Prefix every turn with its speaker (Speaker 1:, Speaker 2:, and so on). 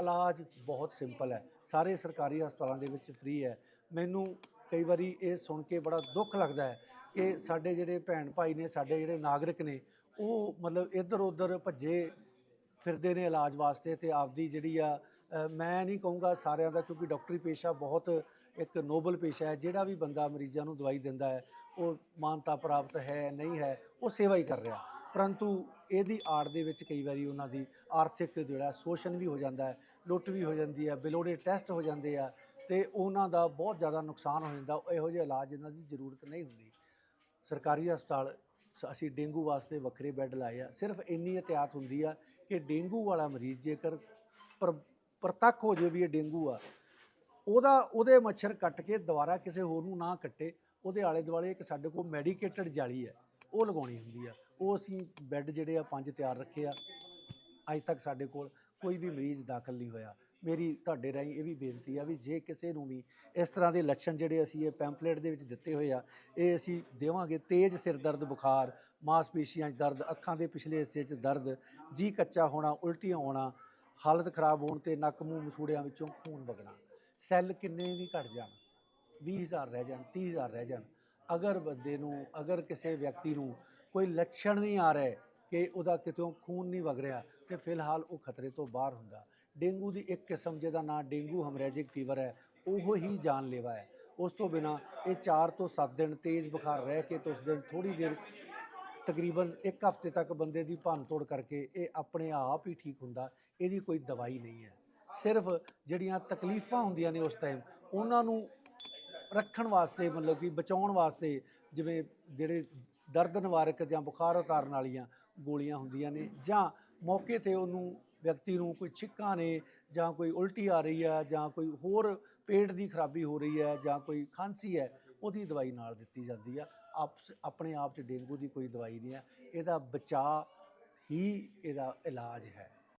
Speaker 1: ਇਲਾਜ ਬਹੁਤ ਸਿੰਪਲ ਹੈ। ਸਾਰੇ ਸਰਕਾਰੀ ਹਸਪਤਾਲਾਂ ਦੇ ਵਿੱਚ ਫ੍ਰੀ ਹੈ। ਮੈਨੂੰ ਕਈ ਵਾਰੀ ਇਹ ਸੁਣ ਕੇ ਬੜਾ ਦੁੱਖ ਲੱਗਦਾ ਹੈ ਕਿ ਸਾਡੇ ਜਿਹੜੇ ਭੈਣ ਭਾਈ ਨੇ, ਸਾਡੇ ਜਿਹੜੇ ਨਾਗਰਿਕ ਨੇ, ਉਹ ਮਤਲਬ ਇੱਧਰ ਉੱਧਰ ਭੱਜੇ ਫਿਰਦੇ ਨੇ ਇਲਾਜ ਵਾਸਤੇ ਤੇ ਆਪਦੀ ਜਿਹੜੀ ਆ ਮੈਂ ਨਹੀਂ ਕਹੂੰਗਾ ਸਾਰਿਆਂ ਦਾ ਕਿਉਂਕਿ ਡਾਕਟਰੀ ਪੇਸ਼ਾ ਬਹੁਤ ਇੱਕ ਨੋਬਲ ਪੇਸ਼ਾ ਹੈ। ਜਿਹੜਾ ਵੀ ਬੰਦਾ ਮਰੀਜ਼ਾਂ ਨੂੰ ਦਵਾਈ ਦਿੰਦਾ ਹੈ, ਉਹ ਮਾਨਤਾ ਪ੍ਰਾਪਤ ਹੈ, ਨਹੀਂ ਹੈ, ਉਹ ਸੇਵਾ ਹੀ ਕਰ ਰਿਹਾ। ਪਰੰਤੂ ਇਹਦੀ ਆੜ ਦੇ ਵਿੱਚ ਕਈ ਵਾਰੀ ਉਹਨਾਂ ਦੀ ਆਰਥਿਕ ਜਿਹੜਾ ਸ਼ੋਸ਼ਣ ਵੀ ਹੋ ਜਾਂਦਾ ਹੈ, ਲੁੱਟ ਵੀ ਹੋ ਜਾਂਦੀ ਹੈ, ਬਿਲੋੜੇ ਟੈਸਟ ਹੋ ਜਾਂਦੇ ਆ ਤੇ ਉਹਨਾਂ ਦਾ ਬਹੁਤ ਜ਼ਿਆਦਾ ਨੁਕਸਾਨ ਹੋ ਜਾਂਦਾ ਇਹੋ ਜਿਹੇ ਇਲਾਜ ਇਹਨਾਂ ਦੀ ਜ਼ਰੂਰਤ ਨਹੀਂ ਹੁੰਦੀ। ਸਰਕਾਰੀ ਹਸਪਤਾਲ ਸ- ਅਸੀਂ ਡੇਂਗੂ ਵਾਸਤੇ ਵੱਖਰੇ ਬੈੱਡ ਲਾਏ ਆ, ਸਿਰਫ ਇੰਨੀ ਇhtiyਾਤ ਹੁੰਦੀ ਆ ਕਿ ਡੇਂਗੂ ਵਾਲਾ ਮਰੀਜ਼ ਜੇਕਰ ਪਰ, ਪ੍ਰਤੱਖ ਹੋ ਜਾਵੇ ਵੀ ਇਹ ਡੇਂਗੂ ਆ, ਉਹਦਾ, ਉਹਦੇ ਮੱਛਰ ਕੱਟ ਕੇ ਦੁਬਾਰਾ ਕਿਸੇ ਹੋਰ ਨੂੰ ਨਾ ਕੱਟੇ, ਉਹਦੇ ਆਲੇ ਦੁਆਲੇ ਇੱਕ ਸਾਡੇ ਕੋਲ ਮੈਡੀਕੇਟਡ ਜਾਲੀ ਹੈ। ਉਹ ਲਗਾਉਣੀ ਹੁੰਦੀ ਆ। ਉਹ ਅਸੀਂ ਬੈੱਡ ਜਿਹੜੇ ਆ ਪੰਜ ਤਿਆਰ ਰੱਖੇ ਆ। ਅੱਜ ਤੱਕ ਸਾਡੇ ਕੋਲ ਕੋਈ ਵੀ ਮਰੀਜ਼ ਦਾਖਲ ਨਹੀਂ ਹੋਇਆ। ਮੇਰੀ ਤੁਹਾਡੇ ਰਾਹੀਂ ਇਹ ਵੀ ਬੇਨਤੀ ਆ ਵੀ ਜੇ ਕਿਸੇ ਨੂੰ ਵੀ ਇਸ ਤਰ੍ਹਾਂ ਦੇ ਲੱਛਣ ਜਿਹੜੇ ਅਸੀਂ ਇਹ ਪੈਂਪਲੇਟ ਦੇ ਵਿੱਚ ਦਿੱਤੇ ਹੋਏ ਆ, ਇਹ ਅਸੀਂ ਦੇਵਾਂਗੇ। ਤੇਜ਼ ਸਿਰ ਦਰਦ, ਬੁਖਾਰ, ਮਾਸਪੇਸ਼ੀਆਂ 'ਚ ਦਰਦ, ਅੱਖਾਂ ਦੇ ਪਿਛਲੇ ਹਿੱਸੇ 'ਚ ਦਰਦ, ਜੀ ਕੱਚਾ ਹੋਣਾ, ਉਲਟੀਆਂ ਹੋਣਾ, ਹਾਲਤ ਖਰਾਬ ਹੋਣ ਤੇ ਨੱਕ ਮੂੰਹ ਮਸੂੜਿਆਂ ਵਿੱਚੋਂ ਖੂਨ ਵਗਣਾ। ਸੈੱਲ ਕਿੰਨੇ ਵੀ ਘਟ ਜਾਣ 20000 ਰਹਿ ਜਾਣ 30000 ਰਹਿ ਜਾਣ ਅਗਰ ਬੰਦੇ ਨੂੰ, ਅਗਰ ਕਿਸੇ ਵਿਅਕਤੀ ਨੂੰ ਕੋਈ ਲੱਛਣ ਨਹੀਂ ਆ ਰਿਹਾ ਕਿ ਉਹਦਾ ਕਿਤੋਂ ਖੂਨ ਨਹੀਂ ਵਗ ਰਿਹਾ, ਤੇ ਫਿਲਹਾਲ ਉਹ ਖਤਰੇ ਤੋਂ ਬਾਹਰ ਹੁੰਦਾ। ਡੇਂਗੂ ਦੀ ਇੱਕ ਕਿਸਮ ਜਿਹਦਾ ਨਾਂ ਡੇਂਗੂ ਹਮਰੈਜਿਕ ਫੀਵਰ ਹੈ, ਉਹ ਹੀ ਜਾਨਲੇਵਾ ਹੈ। ਉਸ ਤੋਂ ਬਿਨਾ ਇਹ 4 ਤੋਂ 7 ਦਿਨ ਤੇਜ਼ ਬੁਖਾਰ ਰਹਿ ਕੇ ਤੇ ਉਸ ਦਿਨ ਥੋੜੀ ਦੇਰ ਤਕਰੀਬਨ ਇੱਕ ਹਫ਼ਤੇ ਤੱਕ ਬੰਦੇ ਦੀ ਭੰਨ ਤੋੜ ਕਰਕੇ ਇਹ ਆਪਣੇ ਆਪ ਹੀ ਠੀਕ ਹੁੰਦਾ, ਇਹਦੀ ਕੋਈ ਦਵਾਈ ਨਹੀਂ ਹੈ। ਸਿਰਫ ਜਿਹੜੀਆਂ ਤਕਲੀਫਾਂ ਹੁੰਦੀਆਂ ਨੇ ਉਸ ਟਾਈਮ ਉਹਨਾਂ ਨੂੰ ਰੱਖਣ ਵਾਸਤੇ, ਮਤਲਬ ਕਿ ਬਚਾਉਣ ਵਾਸਤੇ ਜਿਵੇਂ ਜਿਹੜੇ ਦਰਦ ਨਿਵਾਰਕ ਜਾਂ ਬੁਖਾਰ ਉਤਾਰਨ ਵਾਲੀਆਂ ਗੋਲੀਆਂ ਹੁੰਦੀਆਂ ਨੇ ਜਾਂ ਮੌਕੇ ਤੇ ਉਹਨੂੰ ਵਿਅਕਤੀ ਨੂੰ ਕੋਈ ਛਿੱਕਾਂ ਨੇ ਜਾਂ ਕੋਈ ਉਲਟੀ ਆ ਰਹੀ ਹੈ ਜਾਂ ਕੋਈ ਹੋਰ ਪੇਟ ਦੀ ਖਰਾਬੀ ਹੋ ਰਹੀ ਹੈ ਜਾਂ ਕੋਈ ਖਾਂਸੀ ਹੈ, ਉਹਦੀ ਦਵਾਈ ਨਾਲ ਦਿੱਤੀ ਜਾਂਦੀ ਆ। ਆਪਸ, ਆਪਣੇ ਆਪ 'ਚ ਡੇਂਗੂ ਦੀ ਕੋਈ ਦਵਾਈ ਨਹੀਂ ਹੈ। ਇਹਦਾ ਬਚਾਅ ਹੀ ਇਹਦਾ ਇਲਾਜ ਹੈ।